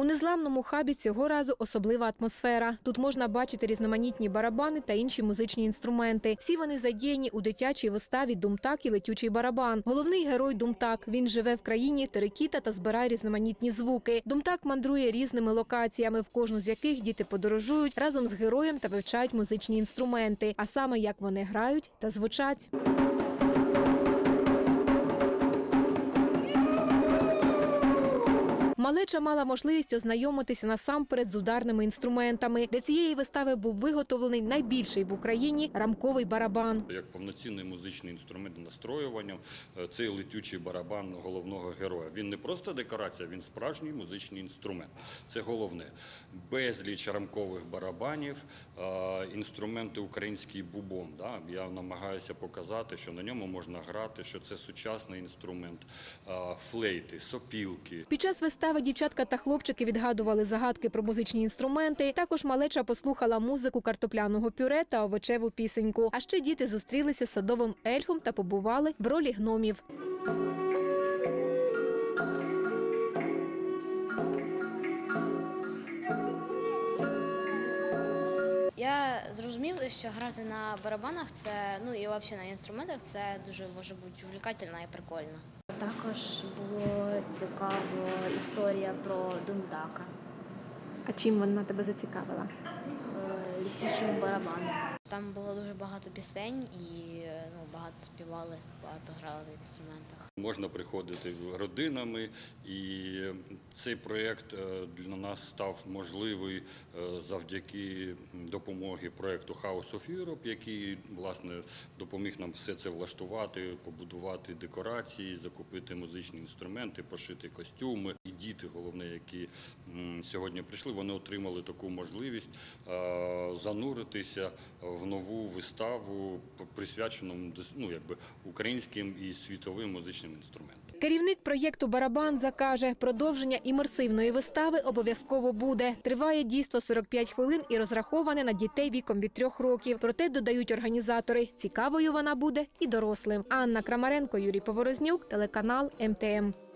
У незламному хабі цього разу особлива атмосфера. Тут можна бачити різноманітні барабани та інші музичні інструменти. Всі вони задіяні у дитячій виставі Думтак і летючий барабан. Головний герой Думтак. Він живе в країні Терекіта та збирає різноманітні звуки. Думтак мандрує різними локаціями, в кожну з яких діти подорожують разом з героєм та вивчають музичні інструменти, а саме як вони грають та звучать. Малеча мала можливість ознайомитися насамперед з ударними інструментами. Для цієї вистави був виготовлений найбільший в Україні рамковий барабан. Як повноцінний музичний інструмент настроювання, е, цей летючий барабан головного героя. Він не просто декорація, він справжній музичний інструмент. Це головне. Безліч рамкових барабанів, е, інструменти український бубон. Я намагаюся показати, що на ньому можна грати, що це сучасний інструмент, е, флейти, сопілки. Під час вистави дівчатка та хлопчики відгадували загадки про музичні інструменти. Також малеча послухала музику картопляного пюре та овочеву пісеньку. А ще діти зустрілися з садовим ельфом та побували в ролі гномів. Я зрозумів, що грати на барабанах це ну і взагалі на інструментах це дуже може бути увлекательно і прикольно. Також було цікаво історія про Думдака, А чим вона тебе зацікавила? е, барабаном. Там було дуже багато пісень і ну, багато співали, багато грали на інструментах. Можна приходити родинами, і цей проєкт е, для нас став можливий е, завдяки допомоги проєкту House of Europe, який власне допоміг нам все це влаштувати, побудувати декорації, закупити музичні інструменти, пошити костюми. Діти, головне, які сьогодні прийшли, вони отримали таку можливість зануритися в нову виставу, присвячену ну, якби, українським і світовим музичним інструментам. Керівник проєкту Барабан закаже, продовження імерсивної вистави обов'язково буде. Триває дійство 45 хвилин і розраховане на дітей віком від трьох років. Проте додають організатори. Цікавою вона буде і дорослим. Анна Крамаренко, Юрій Поворознюк, телеканал МТМ.